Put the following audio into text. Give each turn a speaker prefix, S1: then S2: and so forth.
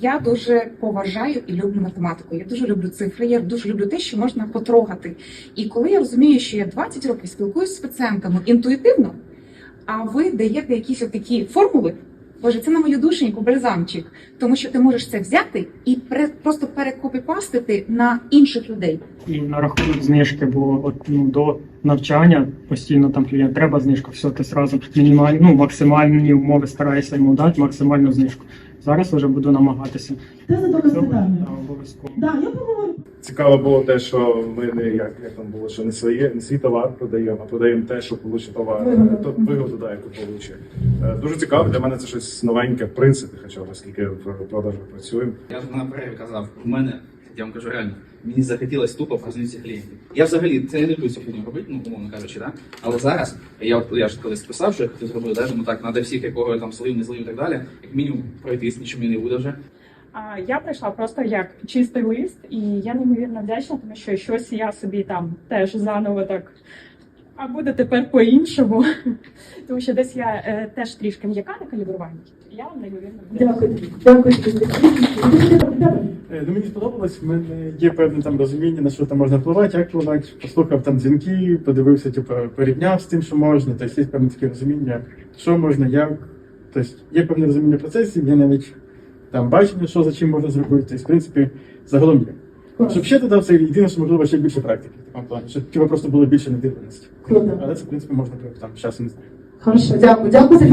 S1: Я дуже поважаю і люблю математику. Я дуже люблю цифри. Я дуже люблю те, що можна потрогати. І коли я розумію, що я 20 років спілкуюся з пацієнтами інтуїтивно, а ви даєте якісь такі формули. Боже, це на мою душеньку бальзамчик, тому що ти можеш це взяти і пере- просто перекопіпастити на інших людей.
S2: І на рахунок знижки було от, ну, до навчання постійно там клієнт, треба знижка, все, ти зразу мінімальні, ну, максимальні умови стараєшся йому дати, максимальну знижку. Зараз вже буду намагатися.
S3: Це за доказ питання.
S2: Да, обов'язково.
S3: Да, я поговорю.
S4: Цікаво було те, що ми не як, як там було, що не своє, не свій товар продаємо, а продаємо те, що получить товар.
S3: Вигоду.
S4: То вигоду, да, яку получить. Е, Дуже цікаво. Для мене це щось новеньке, в принципі, хоча оскільки в продажах працюємо.
S5: Я ж на перерві казав, у мене, я вам кажу реально, мені захотілося тупо познайомитися клієнтів. Я взагалі це не люблю фігню робити, ну умовно кажучи, да? але зараз я от я ж колись писав, що я хотів зробити, да? ну так, треба всіх, якого я там слив, не слив і так далі, як мінімум пройтись, мені не буде вже.
S6: А я прийшла просто як чистий лист, і я неймовірно вдячна, тому що щось я собі там теж заново так. А буде тепер по-іншому. Тому що десь я е, теж трішки м'яка на калібруванні. Я.
S3: Дякую. Дякую.
S7: Е, Ну, мені сподобалось, в мене є певне там розуміння, на що там можна впливати, як впливати. Послухав там дзвінки, подивився, типу, порівняв з тим, що можна. Тобто є певне таке розуміння, що можна, як. Тобто є певне розуміння процесів, є навіть там бачення, що за чим можна зробити. Тобто, в принципі, загалом є. Щоб ще додав, це єдине, що можливо ще більше практики в такому плані, щоб типу, просто було більше надивленості.
S3: Круто.
S7: Але це, в принципі, можна там часом не знаю.
S3: Хорошо, дякую. Дякую за.